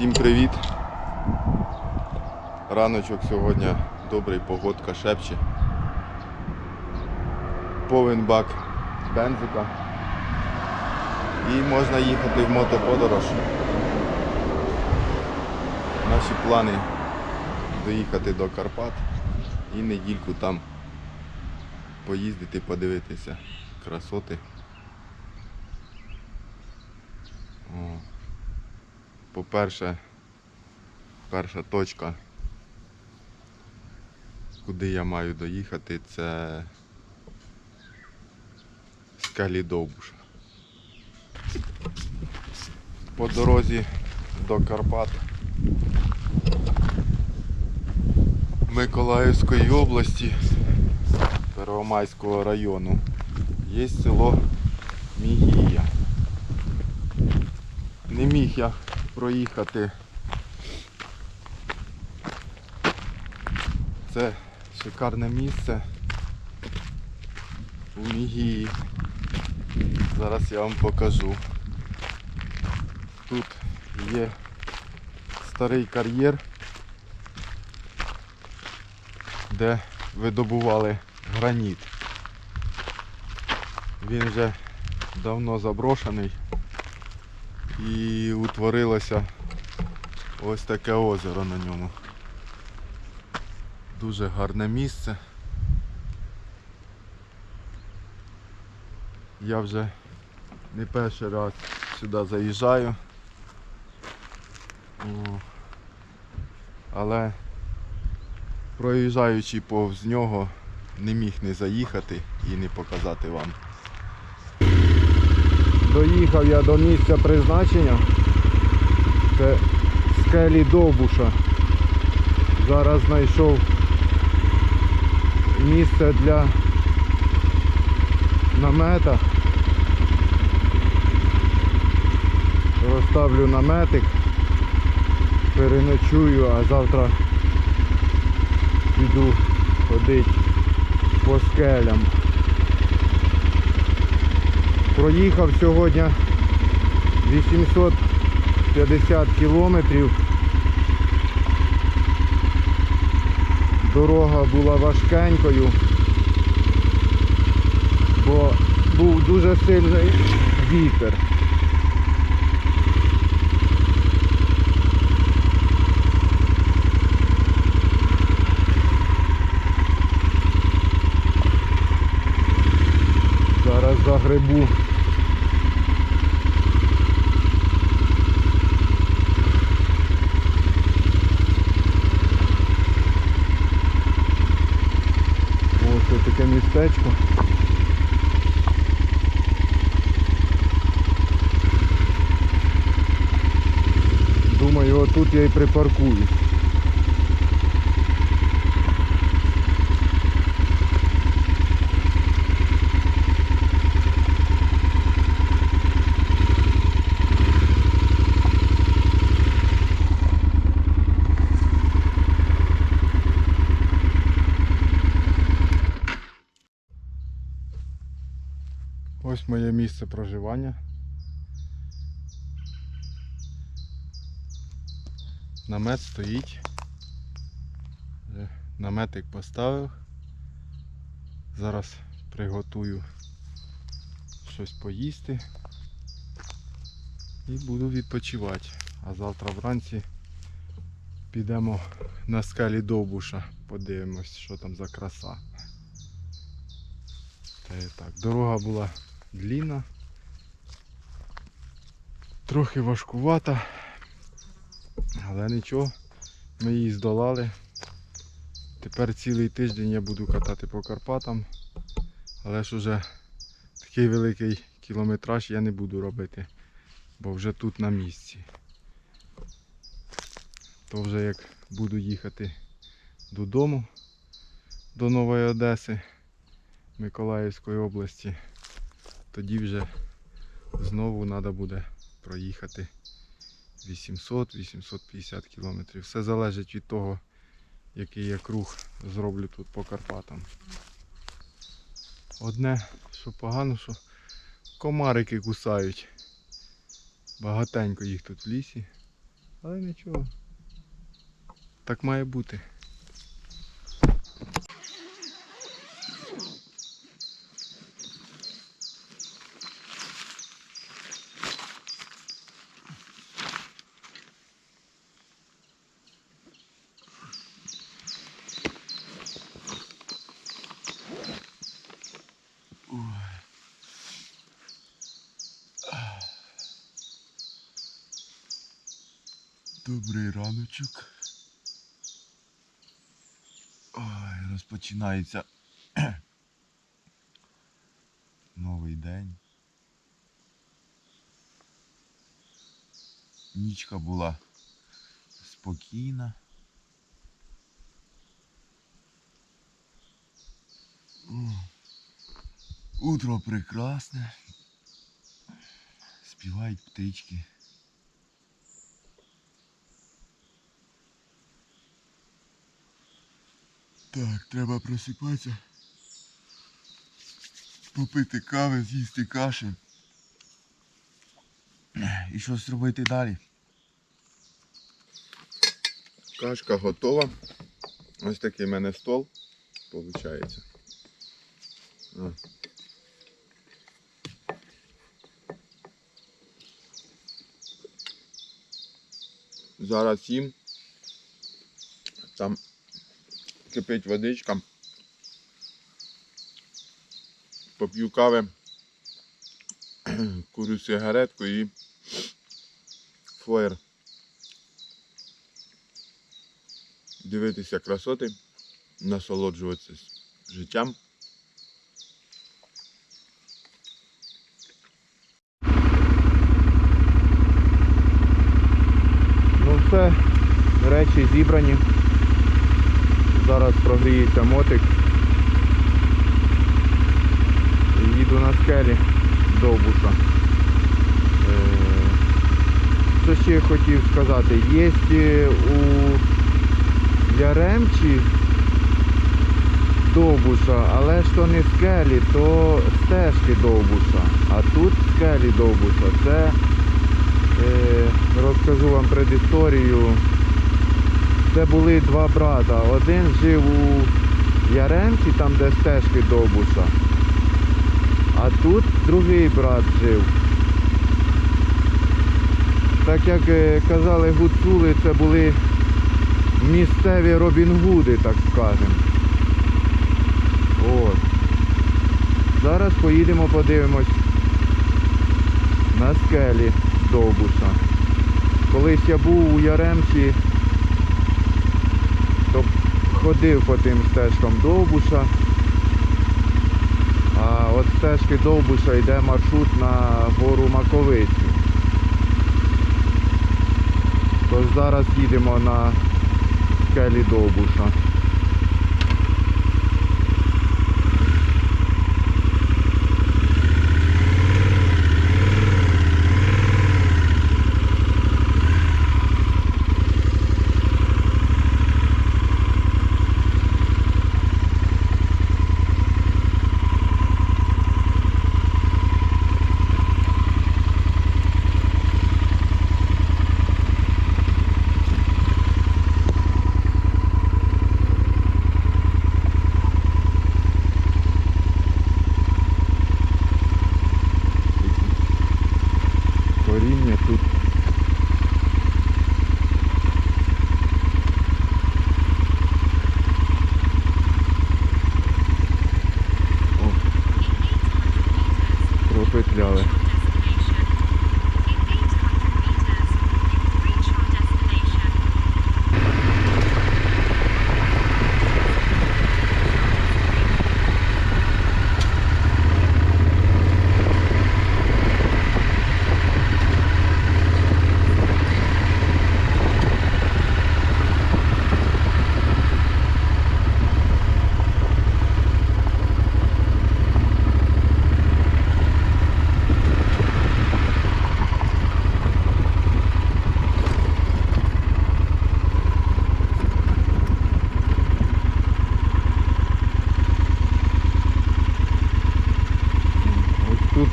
Всім привіт! Раночок сьогодні добрий, погодка шепче. Повен бак бензика. І можна їхати в мотоподорож. Наші плани доїхати до Карпат і недільку там поїздити, подивитися красоти. О. По-перше, перша точка, куди я маю доїхати, це скалі Довбуша. По дорозі до Карпат Миколаївської області Первомайського району є село Мігія. Не міг я проїхати. Це шикарне місце у Мігії. Зараз я вам покажу. Тут є старий кар'єр, де видобували граніт. Він вже давно заброшений і утворилося ось таке озеро на ньому. Дуже гарне місце. Я вже не перший раз сюди заїжджаю. Але проїжджаючи повз нього не міг не заїхати і не показати вам. Доїхав я до місця призначення. Це скелі Довбуша. Зараз знайшов місце для намета. Розставлю наметик, переночую, а завтра піду ходити по скелям. Проїхав сьогодні 850 кілометрів. Дорога була важкенькою, бо був дуже сильний вітер. Зараз загребу. Ось ось таке містечко. Припаркуюсь. Ось моє місце проживання. Намет стоїть. Наметик поставив. Зараз приготую щось поїсти і буду відпочивати. А завтра вранці підемо на скалі Довбуша, подивимось, що там за краса. Та так, дорога була длінна, трохи важкувата, але нічого, ми її здолали. Тепер цілий тиждень я буду катати по Карпатам, але ж уже такий великий кілометраж я не буду робити, бо вже тут на місці. То вже як буду їхати додому, до Нової Одеси, Миколаївської області, тоді вже знову треба буде проїхати 800-850 кілометрів. Все залежить від того, який я круг зроблю тут по Карпатам. Одне, що погано, що комарики кусають. Багатенько їх тут в лісі. Але нічого. Так має бути. Добрий раночок. Ой, розпочинається новий день. Нічка була спокійна. Утро прекрасне. Співають птички. Так, треба просипатися. Попити кави, з'їсти каші. І щось робити далі. Кашка готова. Ось такий в мене стол. Получається. А. Зараз їм. Там кипить водичка. Поп'ю кави, курю сигаретку і флеєр. Дивитися красоти, насолоджуватися життям. Ну все, речі зібрані. Зараз прогріється мотик. Їду на скелі довбуша. Е, Що ще хотів сказати? Є е, у Яремчі довбуша, але то не скелі, то стежки довбуша. А тут скелі довбуша. Це е, розкажу вам предісторію. Це були два брата. Один жив у Яремці, там де стежки Довбуша. А тут другий брат жив. Так як е, казали гуцули, це були місцеві Робінгуди, так скажемо. От. Зараз поїдемо подивимось на скелі Довбуша. Колись я був у Яремчі то ходив по тим стежкам Довбуша. А от стежки Довбуша йде маршрут на гору Маковицю. Тож зараз їдемо на скелі Довбуша. пропетляли.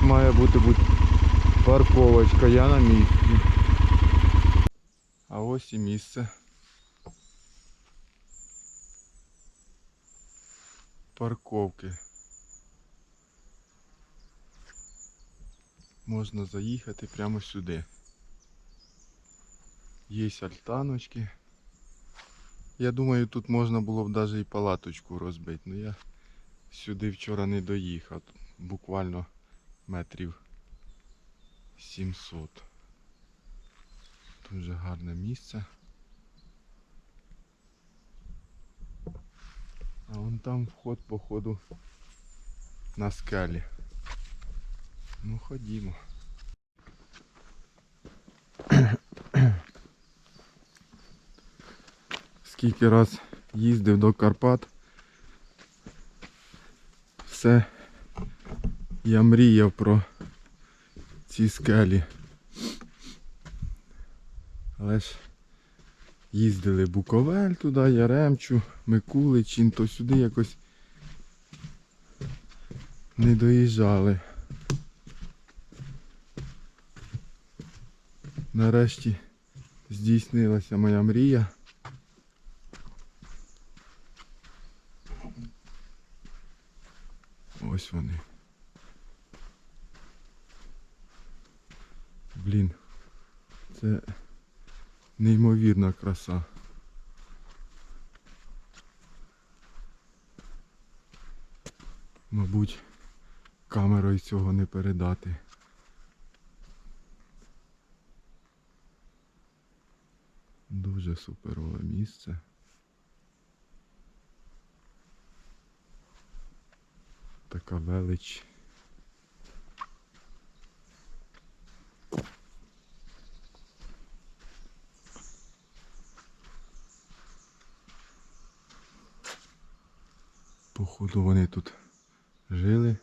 Має бути, бути парковочка, я на місці. А ось і місце. Парковки. Можна заїхати прямо сюди. Є альтаночки. Я думаю, тут можна було б навіть і палаточку розбити. Ну я сюди вчора не доїхав. Буквально метрів 700. Дуже гарне місце. А вон там вход, походу, на скелі. Ну ходімо. Скільки раз їздив до Карпат. Все я мріяв про ці скелі. Але ж їздили Буковель туди, Яремчу, Микуличин, то сюди якось не доїжджали. Нарешті здійснилася моя мрія. Ось вони. Блін, це неймовірна краса. Мабуть, камерою цього не передати. Дуже суперове місце. Така велич. Походу вони тут жили.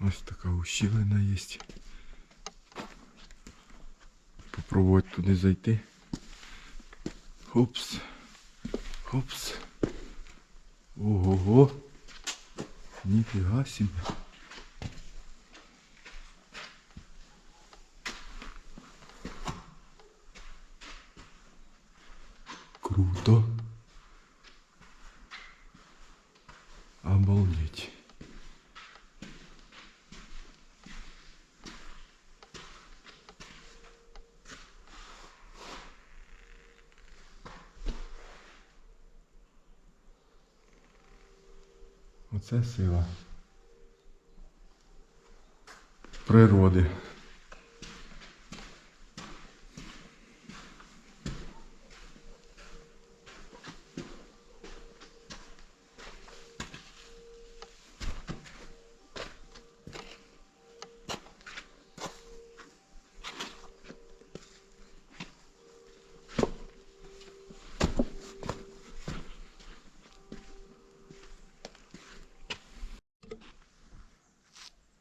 Ось така ущелина є. Попробувати туди зайти. Хопс. Хопс. Ого-го. Ніфіга собі. Круто. Обалдеть. Оце сила. Природи.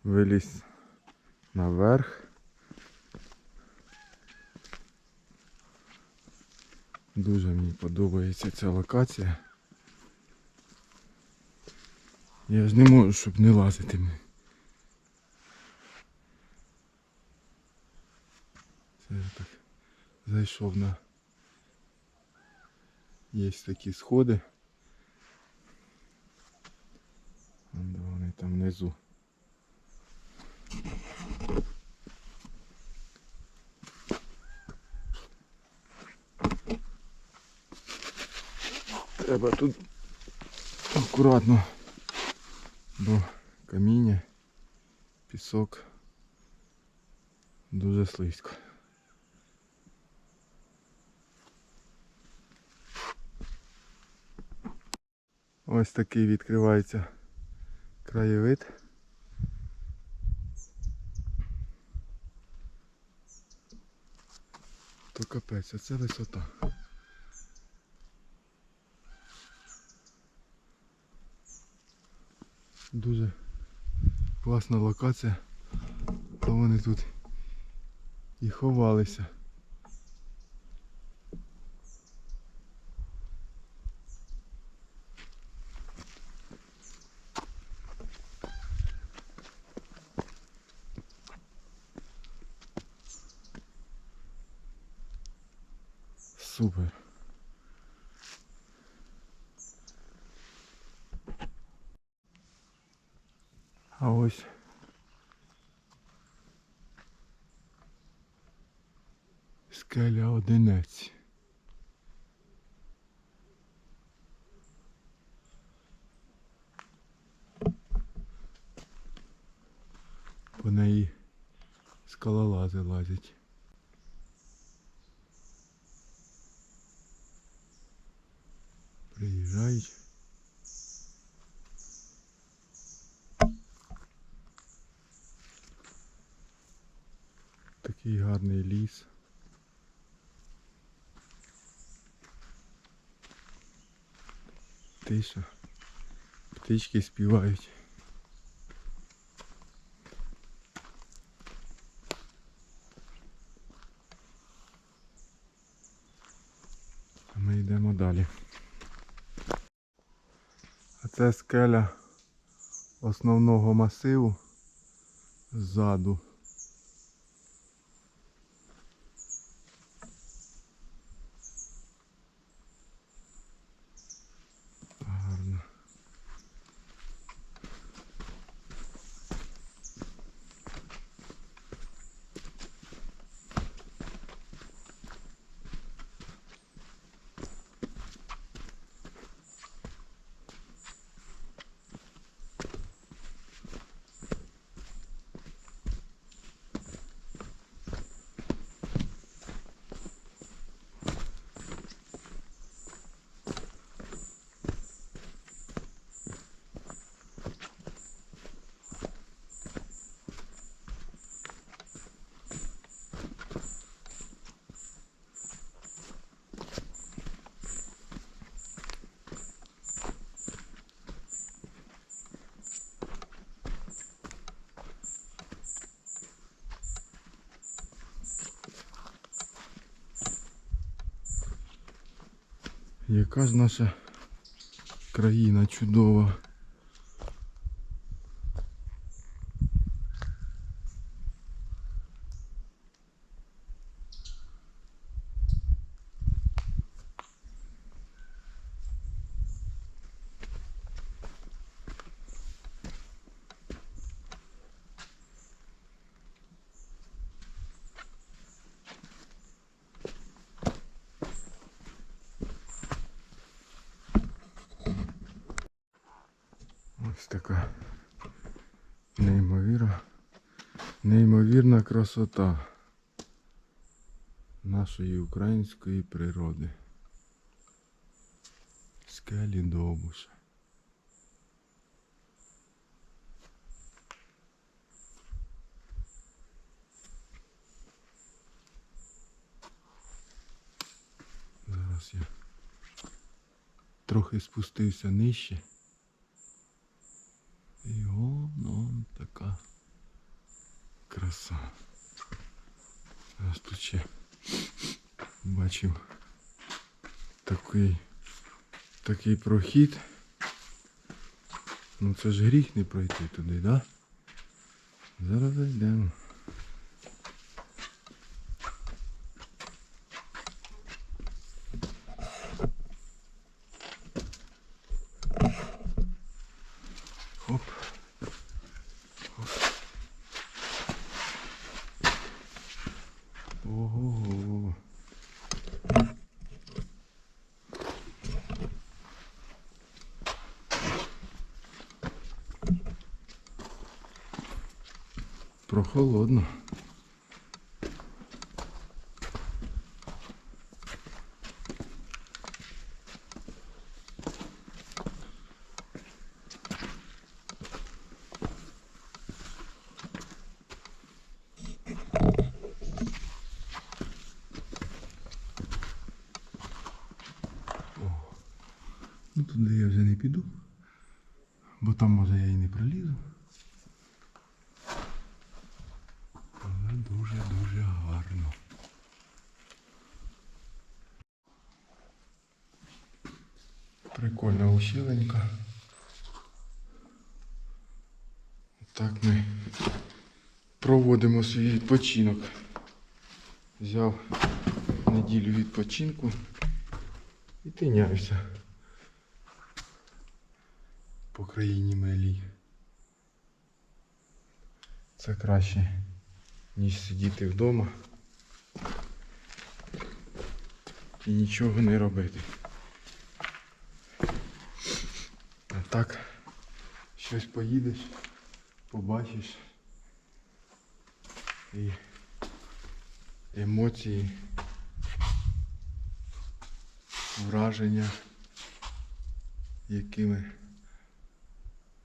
Виліз наверх. Дуже мені подобається ця локація. Я ж не можу, щоб не лазити. Це я так зайшов на є такі сходи. Вони там внизу. Треба тут акуратно, бо каміння, пісок дуже слизько. Ось такий відкривається краєвид. То капець, а це висота. Дуже класна локація. То вони тут і ховалися. Супер. А ось скеля одинець. По неї скалолази лазять. Приїжджають. Такий гарний ліс. Тиша. Птички співають. А ми йдемо далі. А це скеля основного масиву ззаду. Яка ж наша країна чудова. Ось така неймовірна, неймовірна красота нашої української природи. Скелі Довбуша. Зараз я трохи спустився нижче. І воно така краса. Аж тут ще бачив такий, такий прохід. Ну це ж гріх не пройти туди, да? Зараз зайдемо. Хоп. Ого. Прохолодно. Ну туди я вже не піду, бо там може я і не пролізу. Але дуже-дуже гарно. Прикольна ущеленька. Так ми проводимо свій відпочинок. Взяв неділю відпочинку і тиняюся по країні милій. Це краще, ніж сидіти вдома і нічого не робити. А так, щось поїдеш, побачиш і емоції, враження, якими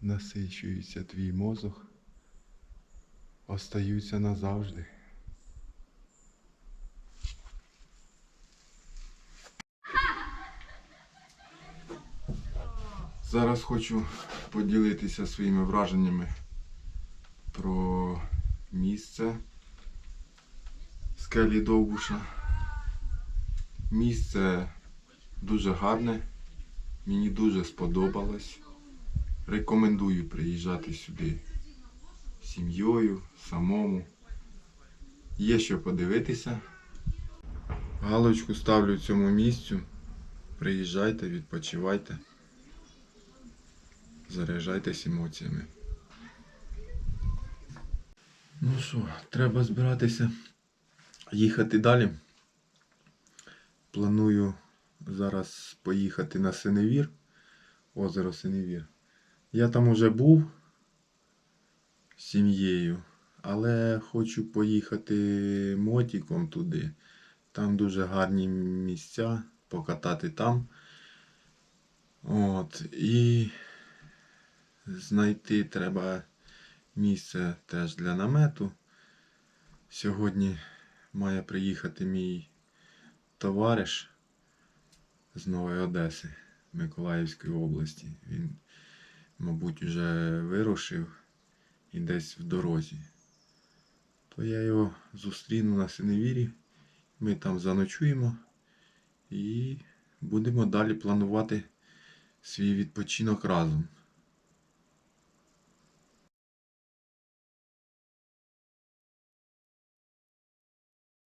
насичується твій мозок, остаються назавжди. Зараз хочу поділитися своїми враженнями про місце скелі Довбуша. Місце дуже гарне, мені дуже сподобалось. Рекомендую приїжджати сюди сім'єю, самому. Є що подивитися. Галочку ставлю цьому місцю. Приїжджайте, відпочивайте. Заряджайтесь емоціями. Ну що, треба збиратися їхати далі. Планую зараз поїхати на Синевір, озеро Синевір. Я там уже був з сім'єю, але хочу поїхати мотиком туди. Там дуже гарні місця, покатати там. От, і знайти треба місце теж для намету. Сьогодні має приїхати мій товариш з Нової Одеси Миколаївської області. Він, мабуть, вже вирушив і десь в дорозі. То я його зустріну на Синевірі. Ми там заночуємо і будемо далі планувати свій відпочинок разом.